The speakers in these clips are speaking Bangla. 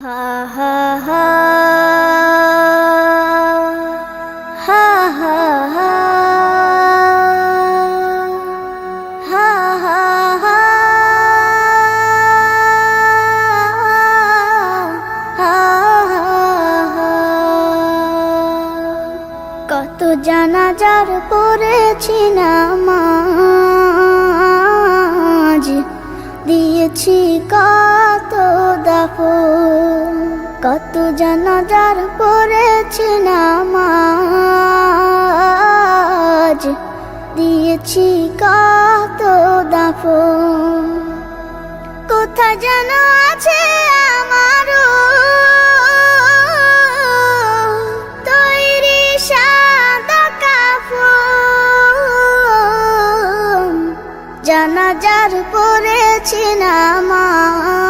কত জানা যার কত জানাজার পড়েছি না কত জানাজার পড়েছি নামাজ। দিয়েছি কত দাফ কোথা যেন আছে আমারও তৈরি সাদা কাফন। জানাজার পড়েছি নামাজ।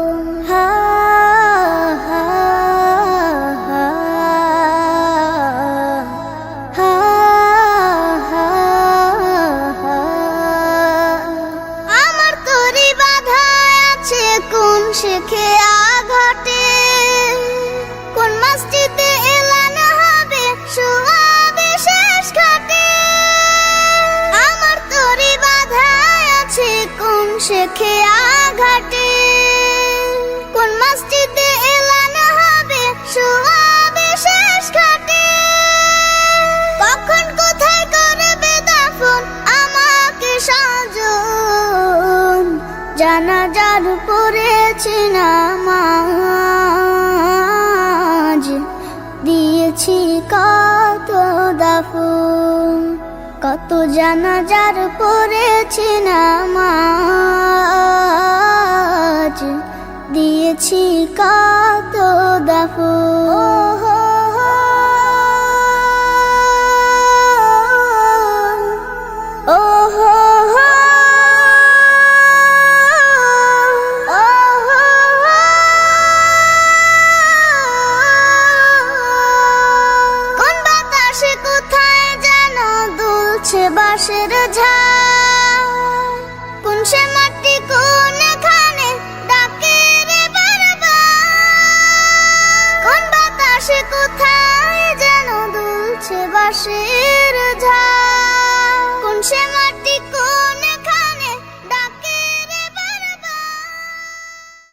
শেখে আঘাটে কোন মসজিদে এলান হবে? শোয়াবে শেষ ঘাটে। আমার তরি বাধা আছে কোন শেখে আঘাটে জানাজার পড়েছি নামাজ। দিয়েছি কত দাফন কত জানাজার পড়েছি নামাজ। দিয়েছি কত দাফন। সে বাঁশের ঝাড় মাটি, কোন খানে ডাকে রে কোন বাতাসে কোথায় যেন দুলছে বাসের ঝাড় কোন সে